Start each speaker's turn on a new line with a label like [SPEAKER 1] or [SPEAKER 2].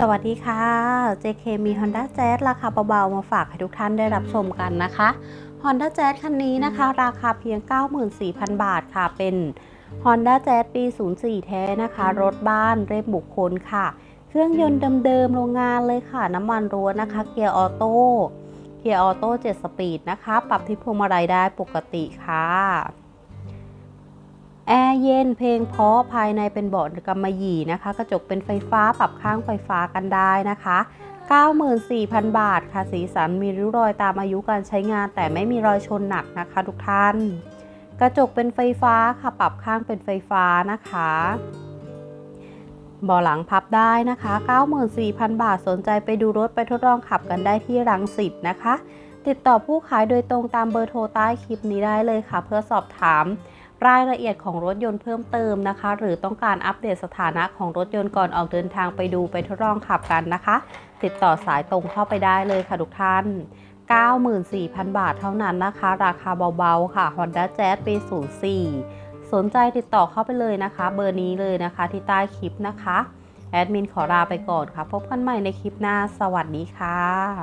[SPEAKER 1] สวัสดีค่ะ JK มี Honda Jazz ราคาเบาๆ มาฝากให้ทุกท่านได้รับชมกันนะคะ Honda Jazz คันนี้นะคะ ราคาเพียง 94,000 บาทค่ะ เป็น Honda Jazz ปี 04 แท้นะคะ รถบ้านเรียบบุคคลค่ะ เครื่องยนต์เดิมๆ โรงงานเลยค่ะ น้ำมันรั้วนะคะ เกียร์ออโต้ เกียร์ออโต้ 7 สปีดนะคะ ปรับที่พวงมาลัยได้ปกติค่ะ แอร์เย็นเพลงเพาะภายในเป็นเบาะกำมะหยี่นะคะ กระจกเป็นไฟฟ้าปรับข้างไฟฟ้ากันได้นะคะ 94,000 บาทค่ะสีสันมีริ้วรอยตามอายุการใช้งาน แต่ไม่มีรอยชนหนักนะคะทุกท่าน กระจกเป็นไฟฟ้าค่ะปรับข้างเป็นไฟฟ้านะคะเบาะหลังพับได้นะคะ 94,000 บาทสนใจไปดูรถไปทดลองขับกันได้ที่รังสิตนะคะ ติดต่อผู้ขายโดยตรงตามเบอร์โทรใต้คลิปนี้ได้เลยค่ะ เพื่อสอบถาม รายละเอียดของรถยนต์เพิ่มเติมนะคะ หรือต้องการอัปเดตสถานะของรถยนต์ก่อนออกเดินทางไปดูไปทดลองขับกันนะคะ ติดต่อสายตรงเข้าไปได้เลยค่ะทุกท่าน 94,000 บาทเท่านั้นนะคะ ราคาเบาๆค่ะ Honda Jazz ปี 04 สนใจติดต่อเข้าไปเลยนะคะ เบอร์นี้เลยนะคะที่ใต้คลิปนะคะ แอดมินขอลาไปก่อนค่ะ พบกันใหม่ในคลิปหน้า สวัสดีค่ะ